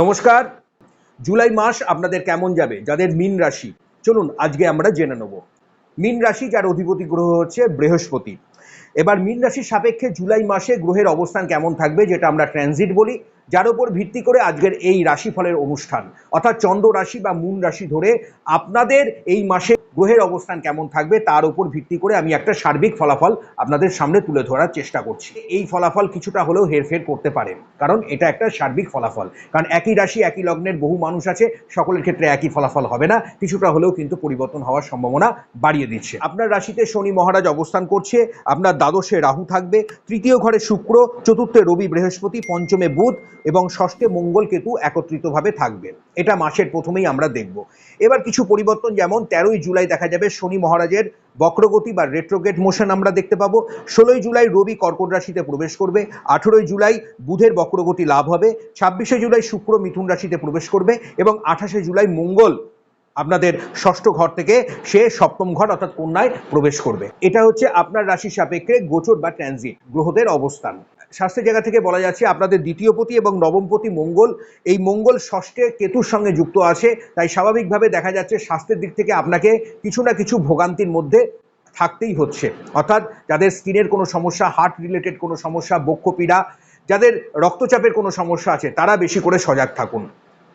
নমস্কার। জুলাই মাস আপনাদের কেমন যাবে? যাদের মিন রাশি। চলুন আজকে আমরা জেনে নেব। মিন রাশি যার অধিপতি গ্রহ হচ্ছে বৃহস্পতি। এবার মিন রাশির সাপেক্ষে জুলাই মাসে গ্রহের অবস্থান কেমন থাকবে, যেটা আমরা ট্রানজিট বলি যার উপর ভিত্তি করে আজকের এই রাশিফলের অনুষ্ঠান। অর্থাৎ চন্দ্র রাশি বা মূন রাশি ধরে আপনাদের এই মাসে গ্রহের অবস্থান কেমন থাকবে তার উপর ভিত্তি করে আমি একটা সার্বিক ফলাফল আপনাদের সামনে তুলে ধরার চেষ্টা করছি। এই ফলাফল কিছুটা হলেও হেরফের করতে পারে কারণ এটা একটা সার্বিক ফলাফল। কারণ একই রাশি, একই লগ্নের বহু মানুষ আছে, সকলের ক্ষেত্রে একই ফলাফল হবে না, কিছুটা হলেও কিন্তু পরিবর্তন হওয়ার সম্ভাবনা বাড়িয়ে দিচ্ছে। আপনার রাশিতে শনি মহারাজ অবস্থান করছে, আপনার দ্বাদশে রাহু থাকবে, তৃতীয় ঘরে শুক্র, চতুর্থে রবি বৃহস্পতি, পঞ্চমে বুধ এবং ষষ্ঠে মঙ্গল কেতু একত্রিতভাবে থাকবে। এটা মাসের প্রথমেই আমরা দেখব। এবার কিছু পরিবর্তন, যেমন তেরোই জুলাই দেখা যাবে শনি মহারাজের বক্রগতি বা রেট্রোগেট মোশন আমরা দেখতে পাবো। ষোলোই জুলাই রবি কর্কট রাশিতে প্রবেশ করবে। আঠেরোই জুলাই বুধের বক্রগতি লাভ হবে। ছাব্বিশে জুলাই শুক্র মিথুন রাশিতে প্রবেশ করবে এবং আঠাশে জুলাই মঙ্গল আপনাদের ষষ্ঠ ঘর থেকে সে সপ্তম ঘর অর্থাৎ কন্যায় প্রবেশ করবে। এটা হচ্ছে আপনার রাশির সাপেক্ষে গোচর বা ট্রানজিট গ্রহদের অবস্থান। স্বাস্থ্যের জায়গা থেকে বলা যাচ্ছে আপনাদের দ্বিতীয়পতি এবং নবমপতি মঙ্গল। এই মঙ্গল ষষ্ঠে কেতুর সঙ্গে যুক্ত আছে, তাই স্বাভাবিকভাবে দেখা যাচ্ছে স্বাস্থ্যের দিক থেকে আপনাকে কিছু না কিছু ভোগান্তির মধ্যে থাকতেই হচ্ছে। অর্থাৎ যাদের স্কিনের কোনো সমস্যা, হার্ট রিলেটেড কোনো সমস্যা বক্ষ পীড়া যাদের রক্তচাপের কোনো সমস্যা আছে, তারা বেশি করে সজাগ থাকুন।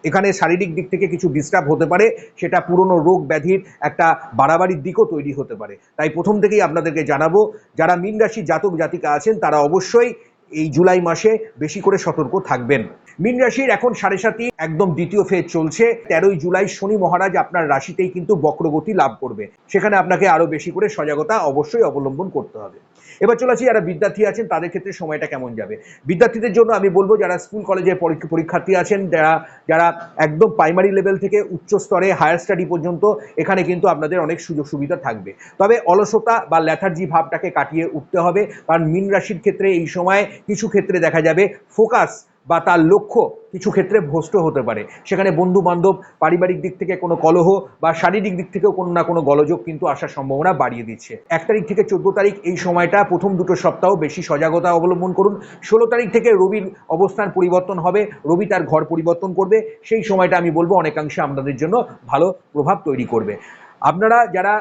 এখানে শারীরিক দিক থেকে কিছু ডিস্টার্ব হতে পারে, সেটা পুরনো রোগ ব্যাধির একটা বাড়াবাড়ির দিকও তৈরি হতে পারে। তাই প্রথম থেকেই আপনাদেরকে জানাব, যারা মীন রাশি জাতক জাতিকা আছেন, তারা অবশ্যই এই জুলাই মাসে বেশি করে সতর্ক থাকবেন। মীন রাশির এখন সাড়ে সাতই একদম দ্বিতীয় ফেজ চলছে। তেরোই জুলাই শনি মহারাজ আপনার রাশিতেই কিন্তু বক্রগতি লাভ করবে। সেখানে আপনাকে আরও বেশি করে সজাগতা অবশ্যই অবলম্বন করতে হবে। এবার চলে আসি, যারা বিদ্যার্থী আছেন তাদের ক্ষেত্রে সময়টা কেমন যাবে? বিদ্যার্থীদের জন্য আমি বলব, যারা স্কুল কলেজে পরীক্ষা- পরীক্ষার্থী আছেন, যারা যারা একদম প্রাইমারি লেভেল থেকে উচ্চ স্তরে হায়ার স্টাডি পর্যন্ত, এখানে কিন্তু আপনাদের অনেক সুযোগ সুবিধা থাকবে। তবে অলসতা বা ল্যাথার্জি ভাবটাকে কাটিয়ে উঠতে হবে। কারণ মিন রাশির ক্ষেত্রে এই সময় কিছু ক্ষেত্রে দেখা যাবে ফোকাস বা তার লক্ষ্য কিছু ক্ষেত্রে ভ্রষ্ট হতে পারে। সেখানে বন্ধু বান্ধব পারিবারিক দিক থেকে কোনো কলহ বা শারীরিক দিক থেকেও কোনো না কোনো গলযোগ কিন্তু আসার সম্ভাবনা বাড়িয়ে দিচ্ছে। এক তারিখ থেকে চোদ্দ তারিখ এই সময়টা প্রথম দুটো সপ্তাহ বেশি সজাগতা অবলম্বন করুন। ষোলো তারিখ থেকে রবির অবস্থান পরিবর্তন হবে, রবি তার ঘর পরিবর্তন করবে। সেই সময়টা আমি বলব অনেকাংশে আপনাদের জন্য ভালো প্রভাব তৈরি করবে। আপনারা যারা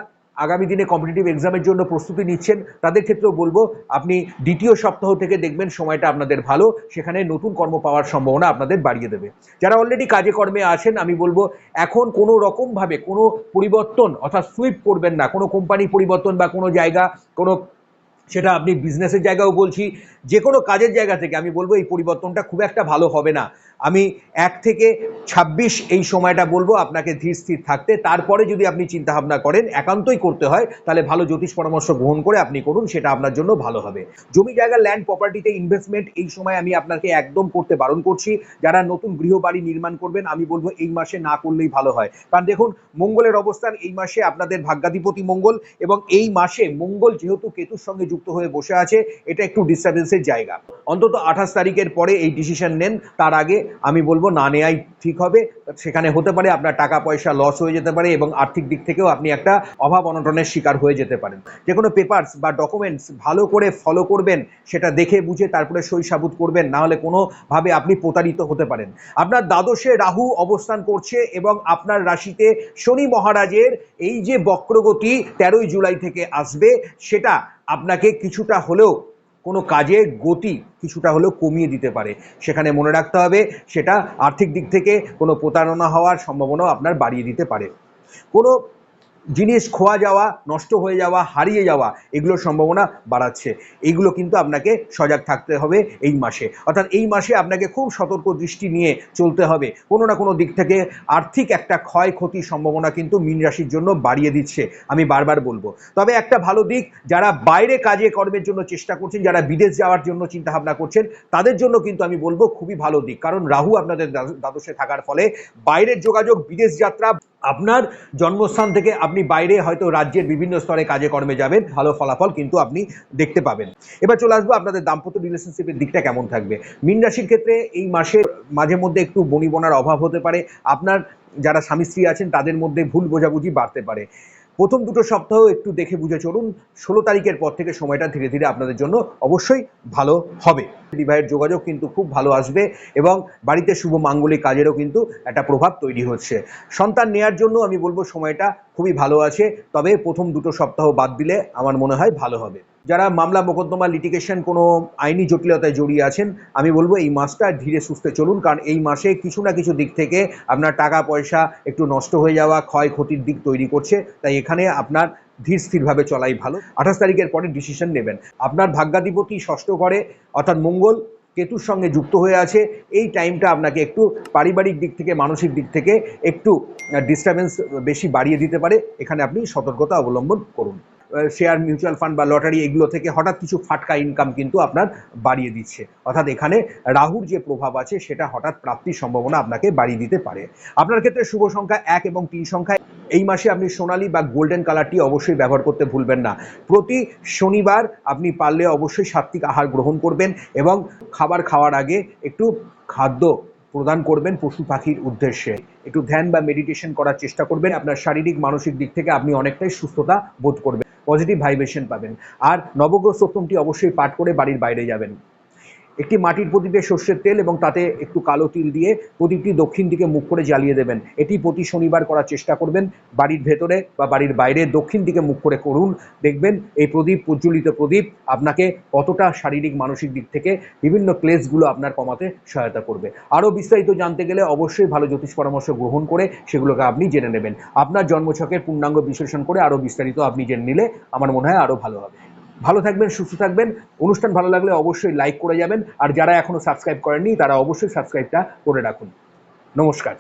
আগামী দিনে কম্পিটিটিভ এক্সামের জন্য প্রস্তুতি নিচ্ছেন। তাদের ক্ষেত্রেও বলব, আপনি দ্বিতীয় সপ্তাহ থেকে দেখবেন সময়টা আপনাদের ভালো। সেখানে নতুন কর্ম পাওয়ার সম্ভাবনা আপনাদের বাড়িয়ে দেবে। যারা অলরেডি কাজে কর্মে আছেন, আমি বলব, এখন কোনো রকমভাবে কোনো পরিবর্তন অর্থাৎ সুইপ করবেন না। কোনো কোম্পানি পরিবর্তন বা কোনো জায়গা, কোনো সেটা আপনি বিজনেসের জায়গাও বলছি যে কোনো কাজের জায়গা থেকে আমি বলব এই পরিবর্তনটা খুব একটা ভালো হবে না। আমি এক থেকে ছাব্বিশ এই সময়টা বলব আপনাকে ধীর স্থির থাকতে। তারপরে যদি আপনি চিন্তা ভাবনা করেন, একান্তই করতে হয়, তাহলে ভালো জ্যোতিষ পরামর্শ গ্রহণ করে আপনি করুন, সেটা আপনার জন্য ভালো হবে। জমি জায়গা ল্যান্ড প্রপার্টিতে ইনভেস্টমেন্ট এই সময় আমি আপনাকে একদম করতে বারণ করছি। যারা নতুন গৃহবাড়ি নির্মাণ করবেন, আমি বলব এই মাসে না করলেই ভালো হয়। কারণ দেখুন, মঙ্গলের অবস্থান এই মাসে আপনাদের ভাগ্যাধিপতি মঙ্গল এবং এই মাসে মঙ্গল যেহেতু কেতুর সঙ্গে যুক্ত হয়ে বসে আছে, এটা একটু ডিস্টার্বেন্সের জায়গা। অন্তত আঠাশ তারিখের পরে এই ডিসিশন নেন, তার আগে আমি বলব না নেওয়াই ঠিক হবে, সেখানে হতে পারে আপনার টাকা পয়সা লস হয়ে যেতে পারে এবং আর্থিক দিক থেকেও আপনি একটা অভাব অনটনের শিকার হয়ে যেতে পারেন। যে কোনো পেপারস বা ডকুমেন্টস ভালো করে ফলো করবেন, সেটা দেখে বুঝে তারপরে সই সাবুত করবেন, না হলে কোনোভাবে আপনি প্রতারিত হতে পারেন। আপনার দ্বাদশে রাহু অবস্থান করছে এবং আপনার রাশিতে শনি মহারাজের এই যে বক্রগতি তেরোই জুলাই থেকে আসবে, সেটা আপনাকে কিছুটা হলেও কোনো কাজে গতি কিছুটা হলেও কমিয়ে দিতে পারে। সেখানে মনে রাখতে হবে, সেটা আর্থিক দিক থেকে কোনো প্রতারণা হওয়ার সম্ভাবনাও আপনার বাড়িয়ে দিতে পারে। কোনো জিনিস খোয়া যাওয়া, নষ্ট হয়ে যাওয়া, হারিয়ে যাওয়া, এগুলোর সম্ভাবনা বাড়াচ্ছে। এইগুলো কিন্তু আপনাকে সজাগ থাকতে হবে এই মাসে। অর্থাৎ এই মাসে আপনাকে খুব সতর্ক দৃষ্টি নিয়ে চলতে হবে। কোনো না কোনো দিক থেকে আর্থিক একটা ক্ষয় ক্ষয়ক্ষতির সম্ভাবনা কিন্তু মীন রাশির জন্য বাড়িয়ে দিচ্ছে। আমি বারবার বলব। তবে একটা ভালো দিক, যারা বাইরে কাজে কর্মের জন্য চেষ্টা করছেন, যারা বিদেশ যাওয়ার জন্য চিন্তা ভাবনা করছেন, তাদের জন্য কিন্তু আমি বলব খুবই ভালো দিক। কারণ রাহু আপনাদের দ্বাদ- দ্বাদশে থাকার ফলে বাইরের যোগাযোগ, বিদেশ যাত্রা আপনার জন্মস্থান থেকে আপনি বাইরে হয়তো রাজ্যের বিভিন্ন স্তরে কাজে কর্মে যাবেন, ভালো ফলাফল কিন্তু আপনি দেখতে পাবেন। এবার চলে আসব আপনাদের দাম্পত্য রিলেশনশিপের দিকটা কেমন থাকবে? মীন রাশির ক্ষেত্রে এই মাসে মাঝে মধ্যে একটু বনিবনার অভাব হতে পারে। আপনার যারা স্বামী স্ত্রী আছেন, তাদের মধ্যে ভুল বোঝাবুঝি বাড়তে পারে। প্রথম দুটো সপ্তাহ একটু দেখে বুঝে চলুন, ষোলো তারিখের পর থেকে সময়টা ধীরে ধীরে আপনাদের জন্য অবশ্যই ভালো হবে। বিবাহের যোগাযোগ কিন্তু খুব ভালো আসবে এবং বাড়িতে শুভ মাঙ্গলিক কাজেরও কিন্তু একটা প্রভাব তৈরি হচ্ছে। সন্তান নেয়ার জন্য আমি বলব সময়টা খুবই ভালো আছে, তবে প্রথম দুটো সপ্তাহ বাদ দিলে আমার মনে হয় ভালো হবে। যারা মামলা মোকদ্দমা লিটিগেশন কোনো আইনি জটিলতায় জড়িয়ে আছেন, আমি বলব এই মাসটা ধীরে সুস্থে চলুন, কারণ এই মাসে কিছু না কিছু দিক থেকে আপনার টাকা পয়সা একটু নষ্ট হয়ে যাওয়া, ক্ষয়ক্ষতির দিক তৈরি করছে, তাই এখানে আপনার ধীর স্থিরভাবে চলাই ভালো। আঠাশ তারিখের পরে ডিসিশন নেবেন। আপনার ভাগ্যাধিপতি ষষ্ঠ ঘরে, অর্থাৎ মঙ্গল কেতুর সঙ্গে যুক্ত হয়ে আছে, এই টাইমটা আপনাকে একটু পারিবারিক দিক থেকে, মানসিক দিক থেকে একটু ডিস্টারবেন্স বেশি বাড়িয়ে দিতে পারে। এখানে আপনি সতর্কতা অবলম্বন করুন। শেয়ার মিউচুয়াল ফান্ড বা লটারি এগুলো থেকে হঠাৎ কিছু ফাটকা ইনকাম কিন্তু আপনার বাড়িয়ে দিচ্ছে। অর্থাৎ এখানে রাহুর যে প্রভাব আছে, সেটা হঠাৎ প্রাপ্তির সম্ভাবনা আপনাকে বাড়িয়ে দিতে পারে। আপনার ক্ষেত্রে শুভ সংখ্যা এক এবং তিন সংখ্যায় এই মাসে আপনি সোনালি বা গোল্ডেন কালারটি অবশ্যই ব্যবহার করতে ভুলবেন না। প্রতি শনিবার আপনি পারলে অবশ্যই সাত্বিক আহার গ্রহণ করবেন এবং খাবার খাওয়ার আগে একটু খাদ্য প্রদান করবেন পশু পাখির উদ্দেশ্যে। একটু ধ্যান বা মেডিটেশন করার চেষ্টা করবেন। আপনার শারীরিক, মানসিক দিক থেকে আপনি অনেকটাই সুস্থতা বোধ করবেন। পজিটিভ ভাইব্রেশন পাবেন। আর নবগ্রহ সপ্তমটি অবশ্যই পাঠ করে বাড়ির বাইরে যাবেন। একটি মাটির প্রদীপে সর্ষের তেল এবং তাতে একটু কালো তিল দিয়ে প্রদীপটি দক্ষিণ দিকে মুখ করে জ্বালিয়ে দেবেন। এটি প্রতি শনিবার করার চেষ্টা করবেন। বাড়ির ভেতরে বা বাড়ির বাইরে দক্ষিণ দিকে মুখ করে করুন। দেখবেন এই প্রদীপ, প্রজ্বলিত প্রদীপ আপনাকে কতটা শারীরিক, মানসিক দিক থেকে বিভিন্ন ক্লেসগুলো আপনার কমাতে সহায়তা করবে। আরও বিস্তারিত জানতে গেলে অবশ্যই ভালো জ্যোতিষ পরামর্শ গ্রহণ করে সেগুলোকে আপনি জেনে নেবেন। আপনার জন্মছকের পূর্ণাঙ্গ বিশ্লেষণ করে আরও বিস্তারিত আপনি জেনে নিলে আমার মনে হয় আরও ভালো হবে। ভালো থাকবেন, সুস্থ থাকবেন। অনুষ্ঠান ভালো লাগলে অবশ্যই লাইক করে যাবেন। আর যারা এখনও সাবস্ক্রাইব করেননি, তারা অবশ্যই সাবস্ক্রাইবটা করে রাখুন। নমস্কার।